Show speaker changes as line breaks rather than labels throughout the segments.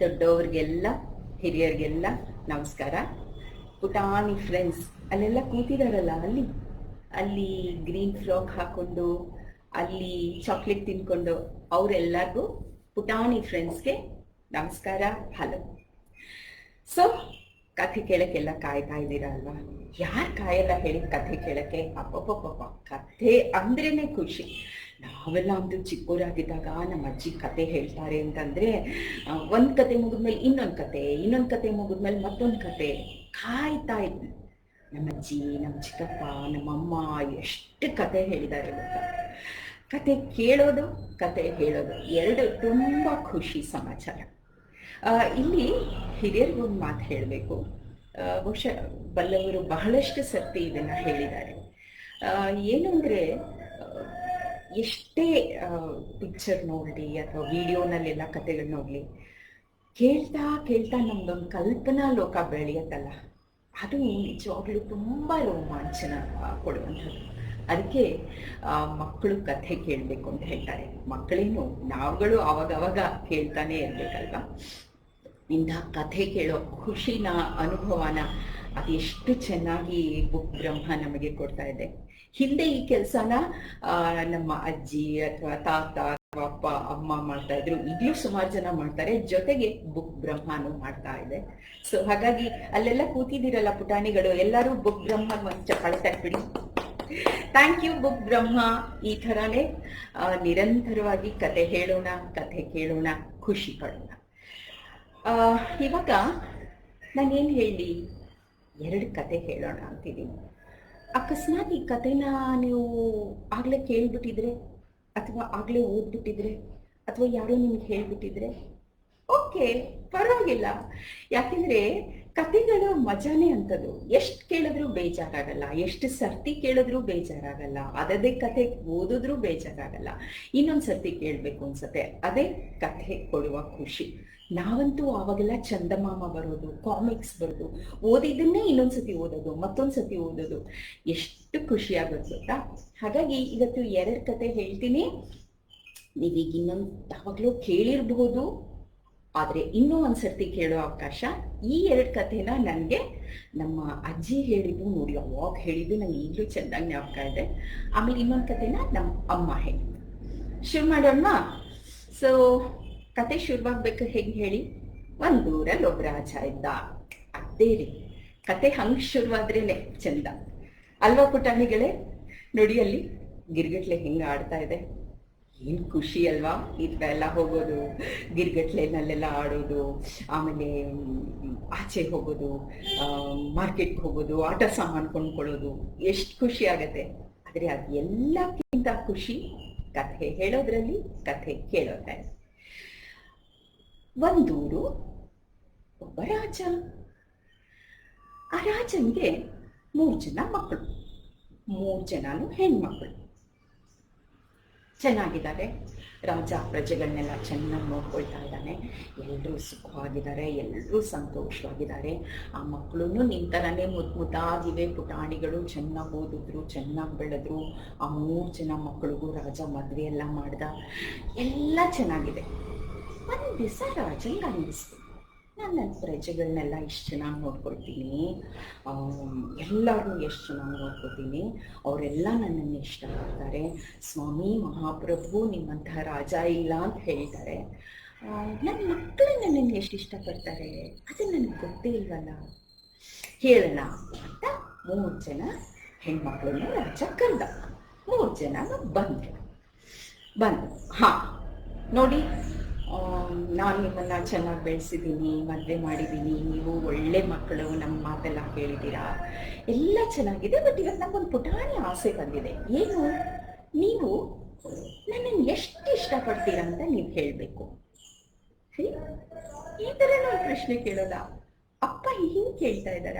ದೊಡ್ಡವ್ರಿಗೆಲ್ಲ, ಹಿರಿಯರಿಗೆಲ್ಲ ನಮಸ್ಕಾರ. ಪುಟಾಣಿ ಫ್ರೆಂಡ್ಸ್ ಅಲ್ಲೆಲ್ಲ ಕೂತಿದಾರಲ್ಲ ಅಲ್ಲಿ? ಅಲ್ಲಿ ಗ್ರೀನ್ ಫ್ರಾಕ್ ಹಾಕೊಂಡು, ಅಲ್ಲಿ ಚಾಕ್ಲೇಟ್ ತಿನ್ಕೊಂಡು ಅವರೆಲ್ಲರಿಗೂ ಪುಟಾಣಿ ಫ್ರೆಂಡ್ಸ್ಗೆ ನಮಸ್ಕಾರ, ಹಲೋ. ಸೊ ಕಥೆ ಕೇಳಕ್ಕೆಲ್ಲ ಕಾಯ್ತಾ ಇದ್ದೀರಾ ಅಲ್ವಾ? ಯಾರು ಕಾಯಲ್ಲ ಹೇಳಿ ಕಥೆ ಕೇಳಕ್ಕೆ? ಅಪ್ಪ ಕಥೆ ಅಂದ್ರೇನೆ ಖುಷಿ. ನಾವೆಲ್ಲ ಒಂದು ಚಿಕ್ಕೋರಾಗಿದ್ದಾಗ ನಮ್ಮ ಅಜ್ಜಿ ಕತೆ ಹೇಳ್ತಾರೆ ಅಂತಂದ್ರೆ ಒಂದ್ ಕತೆ ಮುಗಿದ್ಮೇಲೆ ಇನ್ನೊಂದ್ ಕತೆ ಇನ್ನೊಂದ್ ಕತೆ ಮುಗಿದ್ಮೇಲೆ ಮತ್ತೊಂದ್ ಕತೆ ಕಾಯ್ತಾ ಇದ್ವಿ. ನಮ್ಮ ಅಜ್ಜಿ, ನಮ್ಮ ಚಿಕ್ಕಪ್ಪ ನಮ್ಮಮ್ಮ ಎಷ್ಟು ಕತೆ ಹೇಳಿದ್ದಾರೆ ಕತೆ ಕೇಳೋದು, ಕತೆ ಹೇಳೋದು ಎರಡು ತುಂಬಾ ಖುಷಿ ಸಮಾಚಾರ. ಇಲ್ಲಿ ಹಿರಿಯರಿಗೊಂದು ಮಾತು ಹೇಳಬೇಕು. ಬಹುಶಃ ಬಲ್ಲವರು ಬಹಳಷ್ಟು ಸರ್ತಿ ಇದನ್ನ ಹೇಳಿದ್ದಾರೆ. ಏನು ಅಂದ್ರೆ ಎಷ್ಟೇ ಪಿಕ್ಚರ್ ನೋಡಲಿ ಅಥವಾ ವಿಡಿಯೋನಲ್ಲೆಲ್ಲ ಕತೆಗಳು ನೋಡಲಿ ಕೇಳ್ತಾ ಕೇಳ್ತಾ ನಮ್ದೊಂದು ಕಲ್ಪನಾ ಲೋಕ ಬೆಳೆಯತ್ತಲ್ಲ, ಅದು ನಿಜವಾಗ್ಲೂ ತುಂಬಾ ರೋಮಾಂಚನ ಕೊಡುವಂಥದ್ದು. ಅದಕ್ಕೆ ಮಕ್ಕಳು ಕಥೆ ಕೇಳಬೇಕು ಅಂತ ಹೇಳ್ತಾರೆ. ಮಕ್ಕಳೇನು ನಾವುಗಳು ಅವಾಗವಾಗ ಅವಾಗ ಕೇಳ್ತಾನೆ ಇರ್ಬೇಕಲ್ವಾ? ಇಂಥ ಕಥೆ ಕೇಳೋ ಖುಷಿನ, ಅನುಭವನ ಅದೆಷ್ಟು ಚೆನ್ನಾಗಿ ಬುಕ್ ಬ್ರಹ್ಮ ನಮಗೆ ಕೊಡ್ತಾ ಇದೆ. ಹಿಂದೆ ಈ ಕೆಲಸನ ನಮ್ಮ ಅಜ್ಜಿ ಅಥವಾ ತಾತ ಅಥವಾ ಅಪ್ಪ, ಅಮ್ಮ ಮಾಡ್ತಾ ಇದ್ರು. ಈಗಲೂ ಸುಮಾರು ಜನ ಮಾಡ್ತಾರೆ. ಜೊತೆಗೆ ಬುಕ್ ಬ್ರಹ್ಮನು ಮಾಡ್ತಾ ಇದೆ. ಸೊ ಹಾಗಾಗಿ ಅಲ್ಲೆಲ್ಲ ಕೂತಿದ್ದೀರಲ್ಲ ಪುಟಾಣಿಗಳು, ಎಲ್ಲರೂ ಬುಕ್ ಬ್ರಹ್ಮ ಒಂದು ತಟ್ಬಿಡಿ ಥ್ಯಾಂಕ್ ಯು ಬುಕ್ ಬ್ರಹ್ಮ. ಈ ಥರನೇ ನಿರಂತರವಾಗಿ ಕತೆ ಹೇಳೋಣ ಕತೆ ಕೇಳೋಣ, ಖುಷಿ ಪಡೋಣ. ಇವಾಗ ನಾನೇನು ಹೇಳಿ? ಎರಡು ಕತೆ ಹೇಳೋಣ ಅಂತಿದ್ದೀನಿ ಅಕಸ್ಮಾತ್ ಈ ಕತೆನ ನೀವು ಆಗಲೇ ಕೇಳಿಬಿಟ್ಟಿದ್ರೆ, ಅಥವಾ ಆಗಲೇ ಓದ್ಬಿಟ್ಟಿದ್ರೆ, ಅಥವಾ ಯಾರೋ ನಿಮ್ಗೆ ಹೇಳಿಬಿಟ್ಟಿದ್ರೆ, ಓಕೆ, ಪರವಾಗಿಲ್ಲ. ಯಾಕೆಂದ್ರೆ ಕತೆಗಳ ಮಜಾನೇ ಅಂತದು. ಎಷ್ಟು ಕೇಳಿದ್ರೂ ಬೇಜಾರಾಗಲ್ಲ, ಎಷ್ಟು ಸರ್ತಿ ಕೇಳಿದ್ರೂ ಬೇಜಾರಾಗಲ್ಲ, ಅದದೇ ಕತೆ ಓದಿದ್ರೂ ಬೇಜಾರಾಗಲ್ಲ. ಇನ್ನೊಂದು ಸರ್ತಿ ಕೇಳ್ಬೇಕು ಅನ್ಸತ್ತೆ, ಅದೇ ಕಥೆ ಕೊಡುವ ಖುಷಿ. ನಾವಂತೂ ಆವಾಗೆಲ್ಲ ಚಂದಮಾಮ ಬರೋದು ಕಾಮಿಕ್ಸ್ ಬರೋದು, ಓದಿದ್ದನ್ನೇ ಇನ್ನೊಂದ್ಸತಿ ಓದೋದು ಮತ್ತೊಂದ್ಸತಿ ಓದೋದು. ಎಷ್ಟು ಖುಷಿ ಆಗುತ್ತೆ ಗೊತ್ತಾ? ಹಾಗಾಗಿ ಇವತ್ತು ಎರಡು ಕತೆ ಹೇಳ್ತೀನಿ. ನೀವೀಗ ಇನ್ನೊಂದು ಯಾವಾಗಲೂ ಕೇಳಿರ್ಬಹುದು ಆದ್ರೆ ಇನ್ನೂ ಒಂದ್ಸರ್ತಿ ಕೇಳೋ ಅವಕಾಶ ಈ ಎರಡು ಕಥೆನ ನನಗೆ ನಮ್ಮ ಅಜ್ಜಿ ಹೇಳಿದ್ದು ನೋಡಿ, ಅವಾಗ ಹೇಳಿದ್ದು ನಂಗೆ ಈಗಲೂ ಚೆನ್ನಾಗಿ ಜ್ಞಾಪಕ ಇದೆ. ಆಮೇಲೆ ಇನ್ನೊಂದು ಕಥೆನ ನಮ್ಮ ಅಮ್ಮ ಹೇಳಿದ್ದು. ಶುರು ಮಾಡೋಣ ಸೊ ಕತೆ ಶುರುವಾಗ್ಬೇಕು ಹೆಂಗೆ ಹೇಳಿ? ಒಂದೂರಲ್ಲಿ ಒಬ್ಬ ರಾಜ ಇದ್ದ ಅದೇ ರೀ, ಕತೆ ಹಂಗೆ ಶುರುವಾದ್ರೇನೆ ಚಂದ. ಅಲ್ವಾ ಪುಟಾಣಿಗಳೇ? ನೋಡಿ ಅಲ್ಲಿ ಗಿರ್ಗಟ್ಲೆ ಹೆಂಗೆ ಆಡ್ತಾ ಇದೆ. ಏನ್ ಖುಷಿ ಅಲ್ವಾ? ಈ ಎಲ್ಲ ಹೋಗೋದು ಗಿರ್ಗಟ್ಲೆನಲ್ಲೆಲ್ಲ ಆಡೋದು, ಆಮೇಲೆ ಆಚೆ ಹೋಗೋದು ಮಾರ್ಕೆಟ್ಗೆ ಹೋಗೋದು, ಆಟ ಸಾಮಾನು ಕೊಂಡ್ಕೊಳ್ಳೋದು, ಎಷ್ಟು ಖುಷಿ ಆಗತ್ತೆ? ಆದ್ರೆ ಅದೆಲ್ಲಕ್ಕಿಂತ ಖುಷಿ ಕಥೆ ಹೇಳೋದ್ರಲ್ಲಿ, ಕಥೆ ಕೇಳೋದ್ರಲ್ಲಿ. ಒಂದೂರು, ಒಬ್ಬ ರಾಜ. ಆ ರಾಜನ್ಗೆ ಮೂರು ಜನ ಮಕ್ಕಳು. ಮೂರು ಜನನು ಹೆಣ್ಮಕ್ಳು. ಚೆನ್ನಾಗಿದ್ದಾರೆ. ರಾಜ ಪ್ರಜೆಗಳನ್ನೆಲ್ಲ ಚೆನ್ನಾಗಿ ನೋಡ್ಕೊಳ್ತಾ ಇದ್ದಾನೆ. ಎಲ್ಲರೂ ಸುಖವಾಗಿದ್ದಾರೆ ಎಲ್ಲರೂ ಸಂತೋಷವಾಗಿದ್ದಾರೆ. ಆ ಮಕ್ಕಳು ನಿನ್ನ ಥರನೇ ಮುದ್ದು ಮುದ್ದಾಗಿವೆ. ಪುಟಾಣಿಗಳು ಚೆನ್ನಾಗಿ ಓದಿದ್ರು, ಚೆನ್ನಾಗಿ ಬೆಳೆದ್ರು. ಆ ಮೂರು ಜನ ಮಕ್ಕಳಿಗೂ ರಾಜ ಮದುವೆ ಎಲ್ಲ ಮಾಡ್ದ. ಎಲ್ಲ ಚೆನ್ನಾಗಿದೆ. ಒಂದು ದಿವಸ ರಾಜಂಗೆ ಅನ್ನಿಸ್ತು. ನಾನು ನನ್ನ ಪ್ರಜೆಗಳನ್ನೆಲ್ಲ ಇಷ್ಟು ಚೆನ್ನಾಗಿ ನೋಡ್ಕೊಳ್ತೀನಿ. ಎಲ್ಲರನ್ನೂ ಎಷ್ಟು ಚೆನ್ನಾಗಿ ನೋಡ್ಕೊತೀನಿ ಅವರೆಲ್ಲ ನನ್ನನ್ನು ಇಷ್ಟಪಡ್ತಾರೆ ಸ್ವಾಮಿ, ಮಹಾಪ್ರಭು, ನಿಮ್ಮಂತಹ ರಾಜ ಇಲ್ಲ ಅಂತ ಹೇಳ್ತಾರೆ. ನನ್ನ ಮಕ್ಕಳು ನನ್ನನ್ನು ಎಷ್ಟು ಇಷ್ಟಪಡ್ತಾರೆ? ಅದು ನನಗೆ ಗೊತ್ತೇ ಇಲ್ವಲ್ಲ. ಹೇಳೋಣ ಅಂತ ಮೂರು ಜನ ಹೆಣ್ಮಕ್ಳನ್ನ ರಾಜ ಕರೆದ ಮೂರು ಜನ ಬಂದರು. ಬಂದರು. ಹಾಂ, ನೋಡಿ. ನಾನು ನಿಮ್ಮನ್ನ ಚೆನ್ನಾಗಿ ಬೆಳೆಸಿದ್ದೀನಿ, ಮದುವೆ ಮಾಡಿದ್ದೀನಿ, ನೀವು ಒಳ್ಳೆ ಮಕ್ಕಳು ನಮ್ಮ ಮಾತೆಲ್ಲ ಕೇಳಿದ್ದೀರಾ? ಎಲ್ಲ ಚೆನ್ನಾಗಿದೆ ಬಟ್ ಇವತ್ತು ನಮಗೊಂದು ಪುಟಾಣಿ ಆಸೆ ಬಂದಿದೆ. ಏನು? ನೀವು ನನ್ನನ್ನು ಎಷ್ಟು ಇಷ್ಟಪಡ್ತೀರಾ ಅಂತ ನೀವು ಹೇಳಬೇಕು. ಈ ಥರ ನಾವು ಪ್ರಶ್ನೆ ಕೇಳೋದ? ಅಪ್ಪ ಹಿಂಗೆ ಕೇಳ್ತಾ ಇದ್ದಾರ?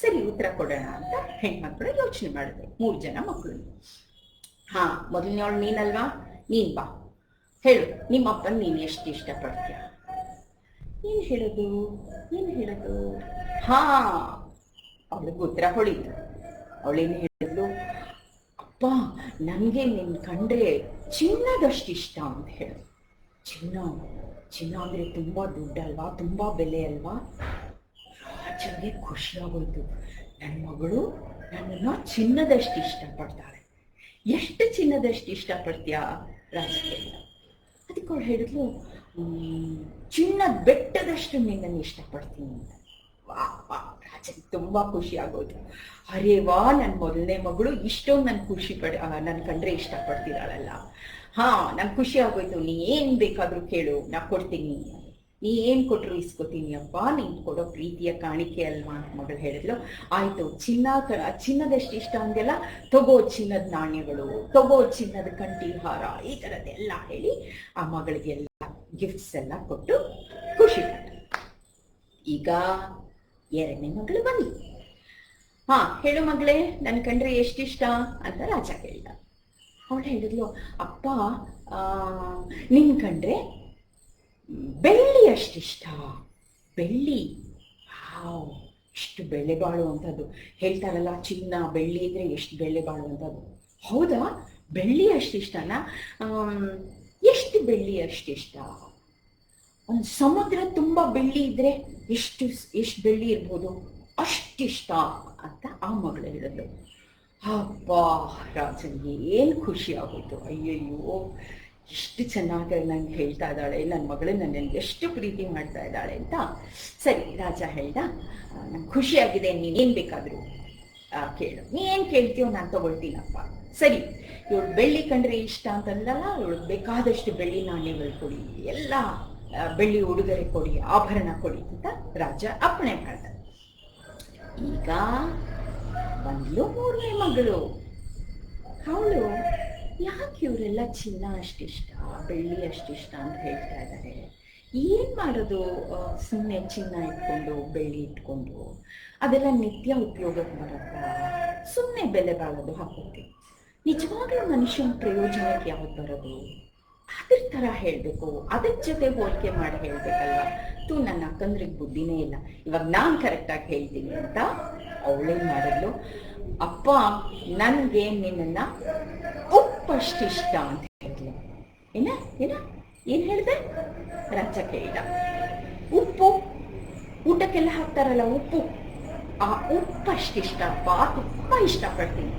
ಸರಿ, ಉತ್ತರ ಕೊಡೋಣ ಅಂತ ಹೆಣ್ಮಕ್ಳು ಯೋಚನೆ ಮಾಡಿದೆ. ಮೂರು ಜನ ಮಕ್ಕಳು. ಹಾ ಮೊದಲನೇವಳು ನೀನಲ್ವಾ? ನೀನ್ ಬಾ. ಹೇಳು ನಿಮ್ಮ ಅಪ್ಪನ ನೀನು ಎಷ್ಟು ಇಷ್ಟಪಡ್ತೀಯ? ಏನು ಹೇಳೋದು ಏನು ಹೇಳೋದು? ಹಾ, ಅವಳಿಗೆ ಉತ್ತರ ಹೊಳಿತು. ಅವಳೇನು ಹೇಳಿದ್ಲು? ಅಪ್ಪ, ನನಗೆ ನಿನ್ ಕಂಡ್ರೆ ಚಿನ್ನದಷ್ಟು ಇಷ್ಟ ಅಂತ ಹೇಳು. ಚಿನ್ನ ಚಿನ್ನ ಅಂದರೆ ತುಂಬ ದುಡ್ಡಲ್ವಾ, ತುಂಬ ಬೆಲೆ ಅಲ್ವಾ? ರಾಜನಿಗೆ ಖುಷಿ ಆಗೋಯ್ತು ನನ್ನ ಮಗಳು ನನ್ನನ್ನು ಚಿನ್ನದಷ್ಟು ಇಷ್ಟಪಡ್ತಾಳೆ. ಎಷ್ಟು ಚಿನ್ನದಷ್ಟು ಇಷ್ಟಪಡ್ತೀಯಾ ರಾಜ ಅದಕ್ಕೆ ಅವಳು ಹೇಳಿದ್ಲು "ಹ್ಮ್, ಚಿನ್ನದ ಬೆಟ್ಟದಷ್ಟು ನಿನ್ನನ್ನು ಇಷ್ಟಪಡ್ತೀನಿ ಅಂತ. ವಾ ವಾ ರಾಜನಿಗೆ ತುಂಬ ಖುಷಿ ಆಗೋದು ಅರೇ ವಾ ನನ್ನ ಮೊದಲನೇ ಮಗಳು ಇಷ್ಟೊಂದು ನನ್ ಖುಷಿ ಪಡ ನನ್ನ ಕಂಡ್ರೆ ಇಷ್ಟಪಡ್ತಿದ್ದಾಳಲ್ಲ. ಹಾ ನನ್ ಖುಷಿ ಆಗೋಯ್ತು. ನೀ ಏನ್ ಬೇಕಾದ್ರೂ ಕೇಳು ನಾ ಕೊಡ್ತೀನಿ ನೀ ಏನ್ ಕೊಟ್ರು ಇಸ್ಕೊತೀನಿ ಅಪ್ಪ? ನೀನ್ ಕೊಡೋ ಪ್ರೀತಿಯ ಕಾಣಿಕೆ ಅಲ್ವಾ ಅಂತ ಮಗಳು ಹೇಳಿದ್ಲು. ಆಯ್ತು ಚಿನ್ನ ಚಿನ್ನದಷ್ಟು ಇಷ್ಟ ಅಂದೆಲ್ಲ ತಗೋ ಚಿನ್ನದ ನಾಣ್ಯಗಳು, ತಗೋ ಚಿನ್ನದ ಕಂಠಿ ಹಾರ, ಈ ಥರದ್ದೆಲ್ಲ ಹೇಳಿ ಆ ಮಗಳಿಗೆಲ್ಲ ಗಿಫ್ಟ್ಸ್ ಎಲ್ಲ ಕೊಟ್ಟು ಖುಷಿ ಈಗ ಎರಡನೇ ಮಗಳು ಬನ್ನಿ. ಹಾ, ಹೇಳು ಮಗಳೇ, ನನ್ ಕಂಡ್ರೆ ಎಷ್ಟಿಷ್ಟ ಅಂತ ರಾಜ ಕೇಳಿದ. ಅವಳು ಹೇಳಿದ್ಲು, ಅಪ್ಪ ನಿನ್ ಕಂಡ್ರೆ ಬೆಳ್ಳಿ ಅಷ್ಟಿಷ್ಟ, ಬೆಳ್ಳಿ. ಹಾವು ಎಷ್ಟು ಬೆಳೆ ಬಾಳುವಂಥದ್ದು. ಹೇಳ್ತಾರಲ್ಲ, ಚಿನ್ನ, ಬೆಳ್ಳಿ ಅಂದ್ರೆ ಎಷ್ಟು ಬೆಳೆ ಬಾಳುವಂಥದ್ದು. ಹೌದಾ? ಬೆಳ್ಳಿ ಅಷ್ಟಿಷ್ಟನಾ ಎಷ್ಟು ಬೆಳ್ಳಿ ಅಷ್ಟಿಷ್ಟ? ಒಂದು ಸಮುದ್ರ ತುಂಬ ಬೆಳ್ಳಿ ಇದ್ರೆ ಎಷ್ಟು ಎಷ್ಟು ಬೆಳ್ಳಿ ಇರ್ಬೋದು? ಅಷ್ಟಿಷ್ಟ ಅಂತ ಆ ಮಗಳು ಹೇಳಿದ್ಲು. ಅಪ್ಪ ರಾಜನ್ಗೆ ಏನು ಖುಷಿ ಆಗೋಯ್ತು. ಅಯ್ಯಯ್ಯೋ. ಎಷ್ಟು ಚೆನ್ನಾಗಿ ನಂಗೆ ಹೇಳ್ತಾ ಇದ್ದಾಳೆ. ನನ್ನ ಮಗಳು ನನ್ನ ಎಷ್ಟು ಪ್ರೀತಿ ಮಾಡ್ತಾ ಇದ್ದಾಳೆ ಅಂತ. ಸರಿ, ರಾಜ ಹೇಳ್ದ ನಂಗೆ ಖುಷಿಯಾಗಿದೆ, ನೀನೇನು ಬೇಕಾದರೂ ಕೇಳು. ನೀ ಏನು ಕೇಳ್ತೀಯೋ ನಾನು ತಗೊಳ್ತೀನಪ್ಪ. ಸರಿ, ಇವಳು ಬೆಳ್ಳಿ ಕಂಡ್ರೆ ಇಷ್ಟ ಅಂತಂದಲ್ಲ ಇವಳು ಬೇಕಾದಷ್ಟು ಬೆಳ್ಳಿ ನಾಣ್ಯಗಳು ಕೊಡಿ, ಎಲ್ಲ ಬೆಳ್ಳಿ ಉಡುಗೊರೆ ಕೊಡಿ, ಆಭರಣ ಕೊಡಿ ಅಂತ ರಾಜ ಅಪ್ಪಣೆ ಮಾಡ್ದ. ಈಗ ಬಂದ್ಲು ಮೂರನೇ ಮಗಳು. ಅವಳು ಯಾಕೆ ಇವರೆಲ್ಲ ಚಿನ್ನ ಅಷ್ಟಿಷ್ಟ, ಬೆಳ್ಳಿ ಅಷ್ಟಿಷ್ಟ ಅಂತ ಹೇಳ್ತಾ ಇದ್ದಾರೆ ಏನ್ ಮಾಡೋದು ಸುಮ್ಮನೆ ಚಿನ್ನ ಇಟ್ಕೊಂಡು, ಬೆಳ್ಳಿ ಇಟ್ಕೊಂಡು? ಅದೆಲ್ಲ ನಿತ್ಯ ಉಪಯೋಗಕ್ಕೆ ಬರುತ್ತಾ? ಸುಮ್ಮನೆ ಬೆಲೆ ಬಾಳೋದು ಹಾಕೋಕೆ. ನಿಜವಾಗ್ಲೂ ಮನುಷ್ಯನ ಪ್ರಯೋಜನಕ್ಕೆ ಯಾವ್ದು ಬರೋದು? ಅದ್ರ ತರ ಹೇಳ್ಬೇಕು. ಅದ್ರ ಜೊತೆ ಹೋಲಿಕೆ ಮಾಡಿ ಹೇಳ್ಬೇಕಲ್ವಾ? ತು ನನ್ನ ಅಕ್ಕಂದ್ರಿಗೆ ಬುದ್ಧಿನೇ ಇಲ್ಲ. ಇವಾಗ ನಾನು ಕರೆಕ್ಟಾಗಿ ಹೇಳ್ತೀನಿ ಅಂತ ಅವಳೇನ್ ಮಾಡಿದ್ಲು? ಅಪ್ಪ, ನನ್ಗೆ ನಿನ್ನನ್ನ ಉಪ್ಪಷ್ಟಿಷ್ಟ ಅಂತ ಹೇಳಿದ್ಲು. ಏನ ಏನ, ಏನ್ ಹೇಳಿದೆ? ರಚ ಕೇಳಿದ ಉಪ್ಪು, ಊಟಕ್ಕೆಲ್ಲ ಹಾಕ್ತಾರಲ್ಲ ಉಪ್ಪು. ಆ ಉಪ್ಪಷ್ಟಿಷ್ಟ ಅಪ್ಪ ತುಪ್ಪ ಇಷ್ಟಪಡ್ತೀನಿ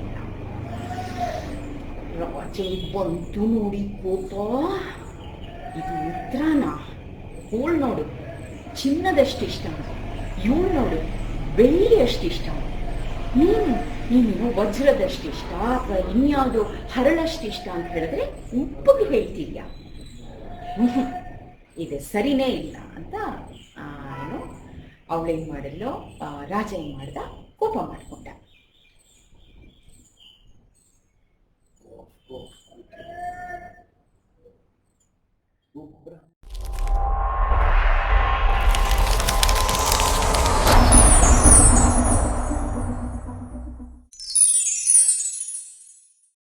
ರಾಜೆ ಬಂತು ನೋಡಿ ಕೋಪ ಇದು ಉದ್ರಾನ ಹೋಳ್ ನೋಡು ಚಿನ್ನದಷ್ಟಿಷ್ಟ ಇವಳು ನೋಡು, ಬೆಳ್ಳಿ ಅಷ್ಟಿಷ್ಟ ನೀನು ನೀನು ವಜ್ರದಷ್ಟಿಷ್ಟ ಅಥವಾ ಇನ್ಯಾವುದೋ ಹರಳಷ್ಟಿಷ್ಟ ಅಂತ ಹೇಳಿದ್ರೆ ಉಪ್ಪುಗೆ ಹೇಳ್ತೀಯ. ಇದು ಸರಿನೇ ಇಲ್ಲ ಅಂತ ಏನು ಅವಳೇನ್ ಮಾಡಲ್ಲೋ ರಾಜ ಏನ್ ಮಾಡ್ದ? ಕೋಪ ಮಾಡ್ಕೊಂಡ.